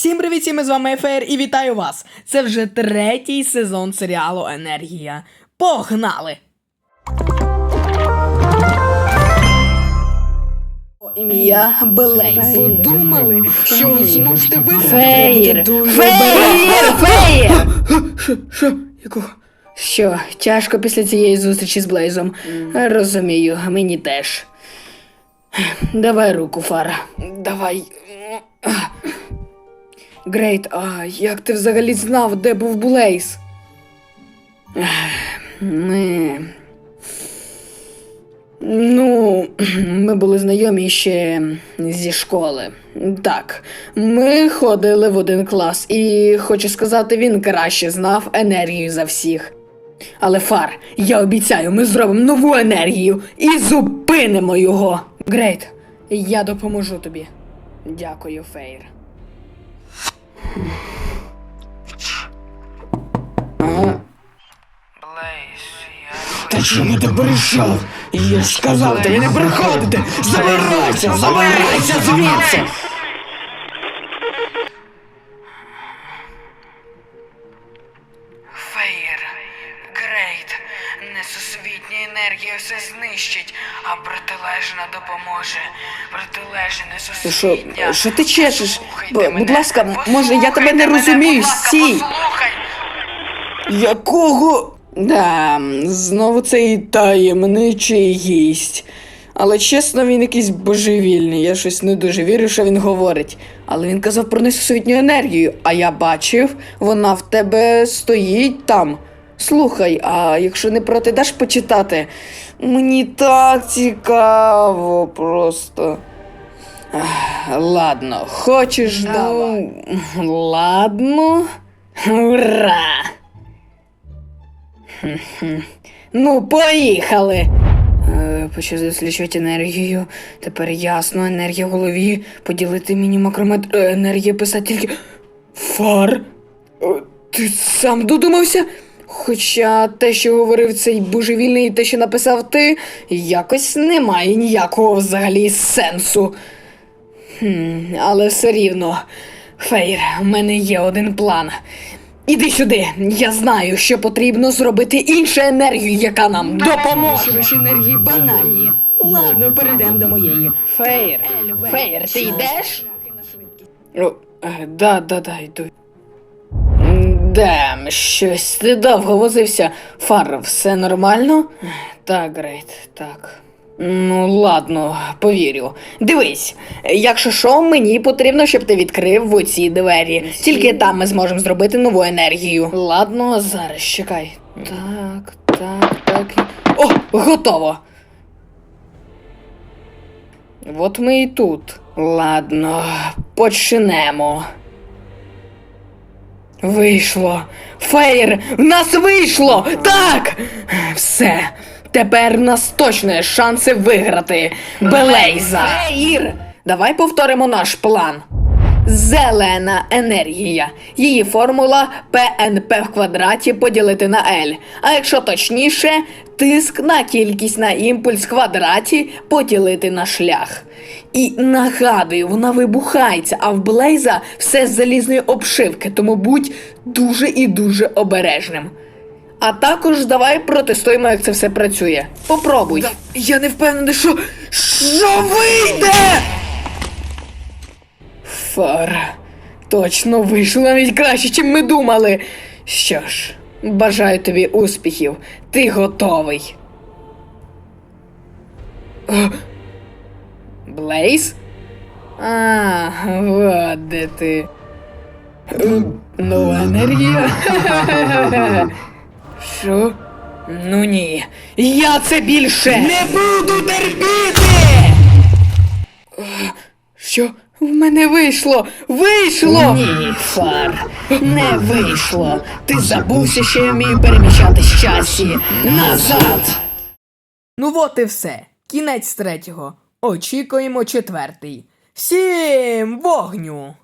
Всім привіт, всім, ми з вами Ефер і вітаю вас! Це вже третій сезон серіалу Енергія. Погнали! Ім'я Белейс. Думали, що ви зможете виграти. Феєр! Феєр! Феєр! Що? Що? Якого? Що, тяжко після цієї зустрічі з Блейзом. Розумію, мені теж. Давай руку, Фара. Давай. Грейт, а як ти взагалі знав, де був Блейз? Ми. Ну, ми були знайомі ще зі школи. Так, ми ходили в один клас, і хочу сказати, він краще знав енергію за всіх. Але Фар, я обіцяю, ми зробимо нову енергію і зупинимо його. Грейт, я допоможу тобі. Дякую, Фейр. Та чому ти прийшов? Я ж сказав ти не приходити! Забирайся! Забирайся звідси! Грейт, несусвітня енергія все знищить, а протилежна допоможе. Протилежна несусвітня. Що- що ти чешеш? Б- будь ласка, може, я тебе не розумію. Послухай. Якого? Да, знову цей таємничий гість. Але чесно, він якийсь божевільний. Я щось не дуже вірю, що він говорить. Але він казав про несусвітню енергію, а я бачив, вона в тебе стоїть там. Слухай, а якщо не проти, даш почитати? Мені так цікаво просто. Ах, Ладно, хочеш, ну. Ладно. Ура! Ну, поїхали. Е, Почав досліджувати енергію. Тепер ясно, енергія в голові. Поділити міні макрометр. е, Енергія писати тільки. Фар? Е, Ти сам додумався? Хоча те, що говорив цей божевільний, і те, що написав ти, якось немає ніякого взагалі сенсу. Хм, але все рівно. Фейр, у мене є один план. Іди сюди, я знаю, що потрібно зробити іншу енергію, яка нам допоможе. Ваші енергії банальні. Ладно, перейдемо до моєї. Фейр, Фейр, ти йдеш? О, е, да, да, да, йду. Да, щось ти довго возився. Фар, все нормально? Так, Грейт, так. Ну, ладно, повірю. Дивись, якщо що, мені потрібно, щоб ти відкрив оці двері. Тільки там ми зможемо зробити нову енергію. Ладно, зараз чекай. Так, так, так. О, готово! От ми і тут. Ладно, почнемо. Вийшло. Фейр, в нас вийшло! Так! Все. Тепер в нас точно є шанси виграти. Белейза! Фейр! Давай повторимо наш план. Зелена енергія. Її формула ПНП в квадраті поділити на L. А якщо точніше, тиск на кількість на імпульс в квадраті поділити на шлях. І нагадую, вона вибухається, а в Блейза все з залізної обшивки, тому будь дуже і дуже обережним. А також давай протестуємо, як це все працює. Попробуй. я не впевнений, що. Що вийде! Фар. Точно вийшло навіть краще, ніж ми думали. Що ж, бажаю тобі успіхів. Ти готовий. Блейз? А, от де ти. Нова енергія. Що? Ну ні. Я це більше не буду терпіти. Що? В мене вийшло! Вийшло! Ні, Фар, не вийшло. Ти забувся, що я вмію переміщати з часі. Назад! Ну от і все. Кінець третього. Очікуємо четвертий. Всім вогню!